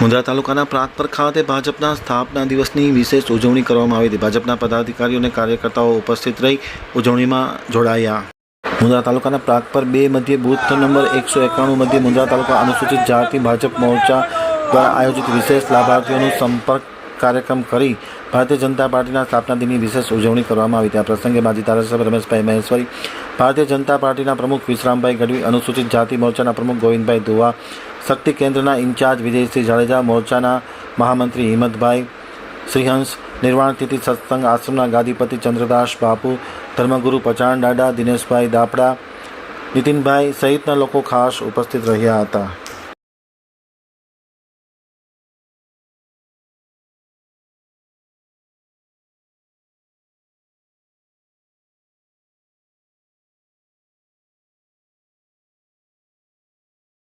મુંદ્રા તાલુકાના પ્રાગપર ખાતે ભાજપના સ્થાપના દિવસની વિશેષ ઉજવણી કરવામાં આવી હતી. ભાજપના પદાધિકારીઓ અને કાર્યકર્તાઓ ઉપસ્થિત રહી ઉજવણીમાં જોડાયા. મુંદ્રા તાલુકાના પ્રાગપર બે મધ્ય બૂથ નંબર એકસો એકાણું મધ્ય મુંદ્રા તાલુકા અનુસૂચિત જાતિ ભાજપ મોરચા દ્વારા આયોજિત વિશેષ લાભાર્થીઓનો સંપર્ક કાર્યક્રમ કરી ભારતીય જનતા પાર્ટીના સ્થાપના દિનની વિશેષ ઉજવણી કરવામાં આવી હતી. આ પ્રસંગે માજી ધારાસભ્ય રમેશભાઈ મહેશ્વરી, ભારતીય જનતા પાર્ટીના પ્રમુખ વિશ્રામભાઈ ગઢવી, અનુસૂચિત જાતિ મોરચાના પ્રમુખ ગોવિંદભાઈ દુવા શક્તિ કેન્દ્રના ઇન્ચાર્જ વિજયસિંહ જાડેજા, મોરચાના મહામંત્રી હિંમતભાઈ શ્રીહંસ, નિર્વાણ તિથિ સત્સંગ આશ્રમના ગાદીપતિ ચંદ્રદાસ બાપુ, ધર્મગુરુ પચાણ દાડા દિનેશભાઈ દાપડા, નીતિનભાઈ સહિતના લોકો ખાસ ઉપસ્થિત રહ્યા હતા.